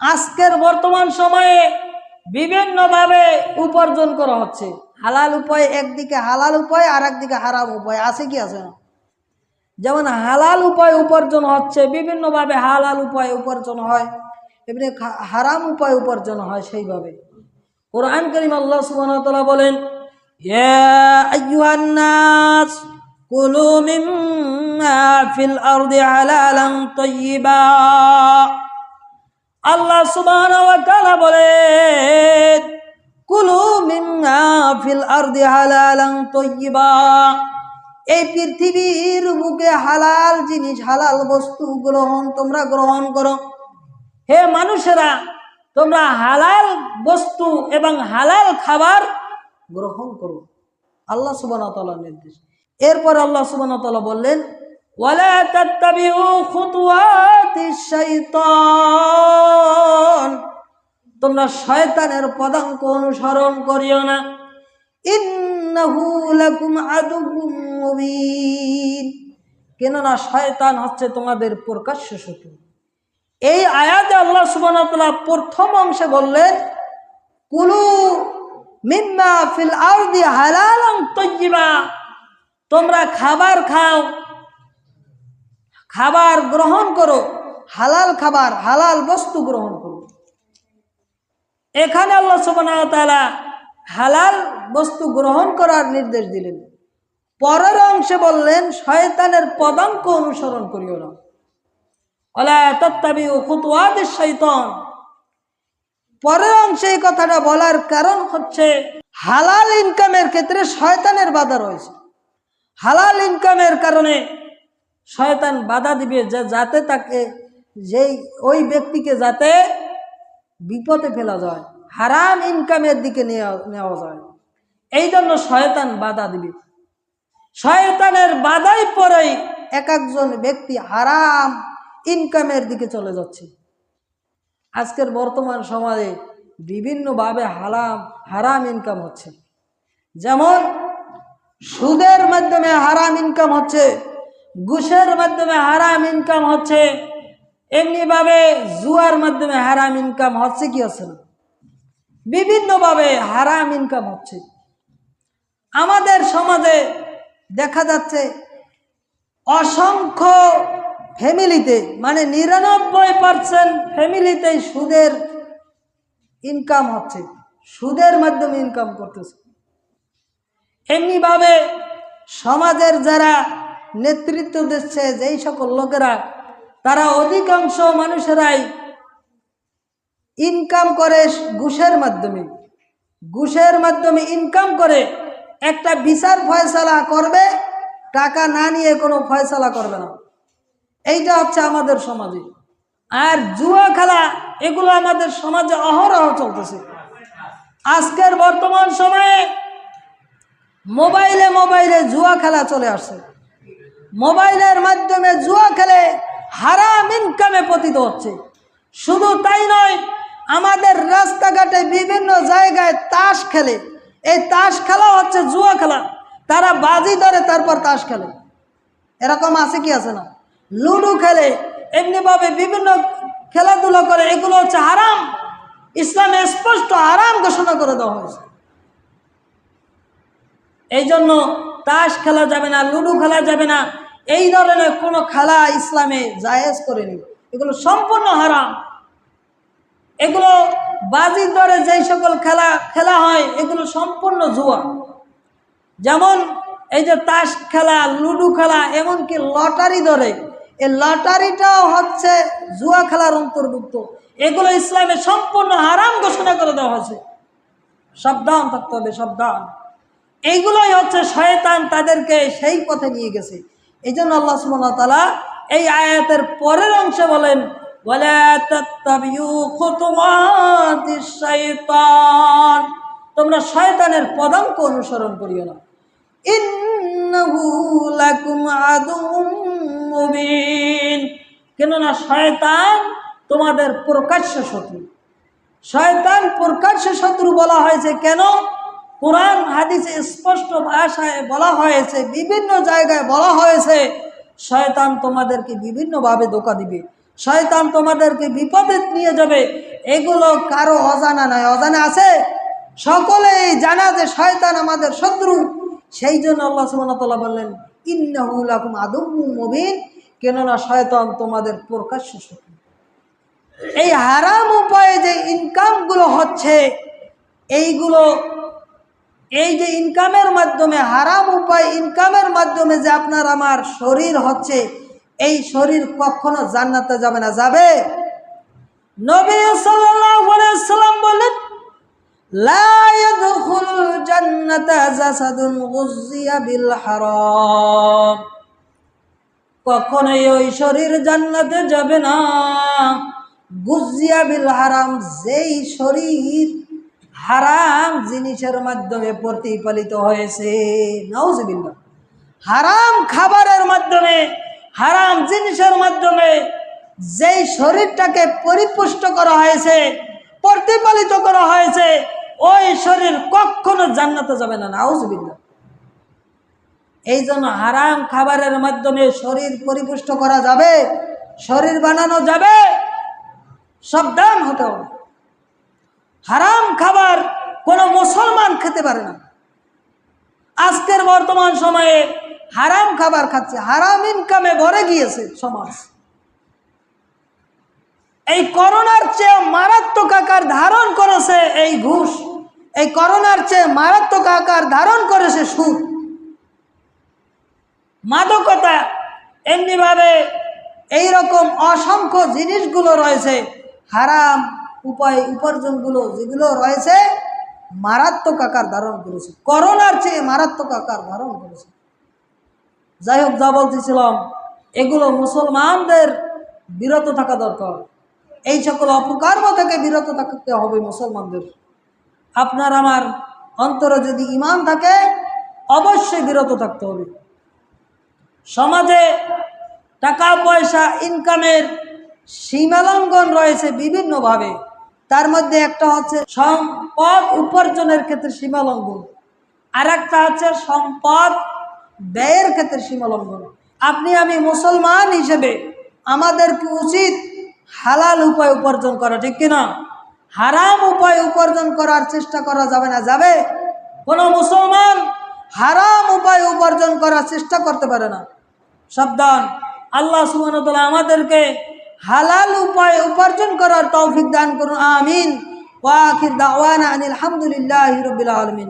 আজকের বর্তমান সময়ে বিভিন্নভাবে উপার্জন করা হচ্ছে। হালাল উপায় একদিকে, হালাল উপায় আর একদিকে হারাম উপায়। আছে কি আছে না? যেমন হালাল উপায় উপার্জন হচ্ছে, বিভিন্নভাবে হালাল উপায় উপার্জন হয়, এমনি হারাম উপায় উপার্জন হয় সেইভাবে। কোরআন করিম আল্লাহ ওয়া বলেন নাস কুলু মিম্মা ফিল আরদি হালালান তাইয়্যিবা আল্লাহ সুবহানাহু ওয়া তাআলা বলেন, কুলু মিম্মা ফিল আরদি হালালান তাইয়্যিবা এই পৃথিবীর বুকে হালাল জিনিস, হালাল বস্তু গ্রহণ তোমরা গ্রহণ করো। হে মানুষেরা, তোমরা হালাল বস্তু এবং হালাল খাবার গ্রহণ করো। আল্লাহ সুবান নির্দেশ। এরপর আল্লাহ সুবান বললেন, ওয়ালা তাত্তাবিউ খুতুওয়াতিশ শাইতান। তোমরা শয়তানের পদাঙ্ক অনুসরণ করিও না। কেননা শয়তান হচ্ছে তোমাদের প্রকাশ্য শত্রু। এই আয়াতে আল্লাহ সুবহানাহু প্রথম অংশে বললেন, কুলু মিম্মা ফিল আরদি হালালান তাইয়্যিবা তোমরা খাবার খাও, খাবার গ্রহণ করো, হালাল খাবার, হালাল বস্তু গ্রহণ করো। এখানে আল্লাহ সুবহানাহু হালাল বস্তু গ্রহণ করার নির্দেশ দিলেন। পরের অংশে বললেন, শয়তানের পদাঙ্ক অনুসরণ করিও না। শাইতান। পরের অংশে এই কথাটা বলার কারণ হচ্ছে, হালাল ইনকামের ক্ষেত্রে শয়তানের বাধা রয়েছে। হালাল ইনকামের কারণে শয়তান বাধা দিবে যে যাতে তাকে, যেই, ওই ব্যক্তিকে যাতে বিপদে ফেলা যায়, হারাম ইনকামের দিকে নেওয়া যায়। এই জন্য শয়তান বাধা দিবে। শয়তানের বাধাই পরেই এক একজন ব্যক্তি হারাম ইনকামের দিকে চলে যাচ্ছে। আজকের বর্তমান সমাজে বিভিন্নভাবে হারাম হারাম ইনকাম হচ্ছে। যেমন, সুদের মাধ্যমে হারাম ইনকাম হচ্ছে, ঘুষের মাধ্যমে হারাম ইনকাম হচ্ছে এমনিভাবে জুয়ার মাধ্যমে হারাম ইনকাম হচ্ছে কি হচ্ছে না? বিভিন্নভাবে হারাম ইনকাম হচ্ছে। আমাদের সমাজে দেখা যাচ্ছে অসংখ্য ফ্যামিলিতে মানে নিরানব্বই পার্সেন্ট ফ্যামিলিতেই সুদের ইনকাম হচ্ছে, সুদের মাধ্যমে ইনকাম করতেছে। এমনিভাবে সমাজের যারা নেতৃত্ব দিচ্ছে, যেই সকল লোকেরা তারা অধিকাংশ মানুষেরাই ইনকাম করে ঘুষের মাধ্যমে। ঘুষের মাধ্যমে ইনকাম করে একটা বিচার ফয়সালা করবে, টাকা না নিয়ে কোনো ফয়সালা করবে না। এইটা হচ্ছে আমাদের সমাজে। আর জুয়া খেলা, এগুলো আমাদের সমাজে অহরহ চলতেছে। আজকের বর্তমান সময়ে মোবাইলে মোবাইলে জুয়া খেলা চলে আসছে। মোবাইলের মাধ্যমে জুয়া খেলে হারাম ইনকামে পতিত হচ্ছে। শুধু তাই নয়, আমাদের রাস্তাঘাটে বিভিন্ন জায়গায় তাস খেলে। এই তাস খেলা হচ্ছে জুয়া খেলা। তারা বাজি ধরে তারপর তাস খেলে। এরকম আছে কি আছে না? লুডো খেলে, এমনিভাবে বিভিন্ন খেলাধুলা করে। এগুলো হচ্ছে হারাম। ইসলামে স্পষ্ট হারাম ঘোষণা করে দেওয়া হয়েছে। এই জন্য তাস খেলা যাবে না, লুডো খেলা যাবে না। এই ধরনের কোনো খেলা ইসলামে জায়েজ করেনি এগুলো সম্পূর্ণ হারাম। এগুলো বাজির দরে যেই সকল খেলা খেলা হয়, এগুলো সম্পূর্ণ জুয়া। যেমন এই যে তাস খেলা, লুডু খেলা, এমনকি লটারি ধরে এই লটারিটাও হচ্ছে জুয়া খেলার অন্তর্ভুক্ত। এগুলো ইসলামে সম্পূর্ণ হারাম ঘোষণা করে দেওয়া হয়েছে। সাবধান থাকতে হবে, সাবধান। এইগুলোই হচ্ছে শয়তান তাদেরকে সেই পথে নিয়ে গেছে। এই জন্য আল্লাহ তাআলা এই আয়াতের পরের অংশে বলেন তোমরা শয়তানের পদাঙ্ক অনুসরণ করিও না। কেননা শয়তান তোমাদের প্রকাশ্য শত্রু। শয়তান প্রকাশ্য শত্রু বলা হয়েছে কেন? কোরআন, হাদিসে স্পষ্ট ভাষায় বলা হয়েছে, বিভিন্ন জায়গায় বলা হয়েছে, শয়তান তোমাদেরকে বিভিন্নভাবে ধোকা দিবে। শয়তান তোমাদেরকে বিপদে নিয়ে যাবে। এগুলো কারও অজানা নয়। অজানা আছে? সকলেই জানা যে শয়তান আমাদের শত্রু। সেই জন্য আল্লাহ সুবহানাহু বললেন, ইন্নাহু লাকুম আদুব্বুম মুবিন। কেননা শয়তান তোমাদের প্রকাশ্য শত্রু। এই হারাম উপায়ে যে ইনকামগুলো হচ্ছে, এইগুলো এই যে ইনকামের মাধ্যমে, হারাম উপায় ইনকামের মাধ্যমে যে আপনার আমার শরীর হচ্ছে, এই শরীর কখনো জান্নাতে যাবে না। যাবে? নবী সাল্লাম বলেন কখনোই ওই শরীর জান্নাতে যাবে না। গুজিয়া বিল হারাম, যেই শরীর হারাম জিনিসের মাধ্যমে প্রতিপালিত হয়েছে। নাউজুবিল্লাহ। হারাম খাবারের মাধ্যমে, হারাম জিনিসের মাধ্যমে যেই শরীরটাকে পরিপুষ্ট করা হয়েছে প্রতিপালিত করা হয়েছে, ওই শরীর কখনো জান্নাতে যাবে না। নাউজুবিল্লাহ। এই জন্য হারাম খাবারের মাধ্যমে শরীর পরিপুষ্ট করা যাবে, শরীর বানানো যাবে, সাবধান হতে হবে। হারাম খাবার কোনো মুসলমান খেতে পারে না। আজকের বর্তমান সময়ে হারাম খাবার খাচ্ছে, হারাম ইনকামে ভরে গিয়েছে সমাজ। এই করোনার চেয়ে মারাত্মক আকার ধারণ করেছে এই ঘুষ, এই করোনার চেয়ে মারাত্মক আকার ধারণ করেছে সুদ। মাদকতা, এমনিভাবে এই রকম অসংখ্য জিনিসগুলো রয়েছে, হারাম উপায় উপার্জনগুলো যেগুলো রয়েছে, মারাত্মক আকার ধারণ করেছে। করোনার চেয়ে মারাত্মক আকার ধারণ করেছে। যাই হোক, যা বলতেছিলাম, এগুলো মুসলমানদের বিরত থাকা দরকার। এই সকল অপকর্ম থেকে বিরত থাকতে হবে মুসলমানদের। আপনার আমার অন্তরে যদি ইমান থাকে, অবশ্যই বিরত থাকতে হবে। সমাজে টাকা পয়সা ইনকামের সীমালঙ্ঘন রয়েছে বিভিন্নভাবে। তার মধ্যে একটা হচ্ছে সম্পদ উপার্জনের ক্ষেত্রে সীমালঙ্ঘন আর একটা হচ্ছে সম্পদ ব্যয়ের ক্ষেত্রে সীমালঙ্ঘন আপনি, আমি মুসলমান হিসেবে আমাদের কি উচিত হালাল উপায় উপার্জন করা, ঠিক কিনা? হারাম উপায় উপার্জন করার চেষ্টা করা যাবে না, যাবে? কোনো মুসলমান হারাম উপায় উপার্জন করার চেষ্টা করতে পারে না। সাবধান। আল্লাহ সুবাহ আমাদেরকে হালাল উপায় উপার্জন করার তৌফিক দান করুন আমিন। ওয়াখির দাওয়ানা আনিল আলহামদুলিল্লাহ রবিল আলমিন।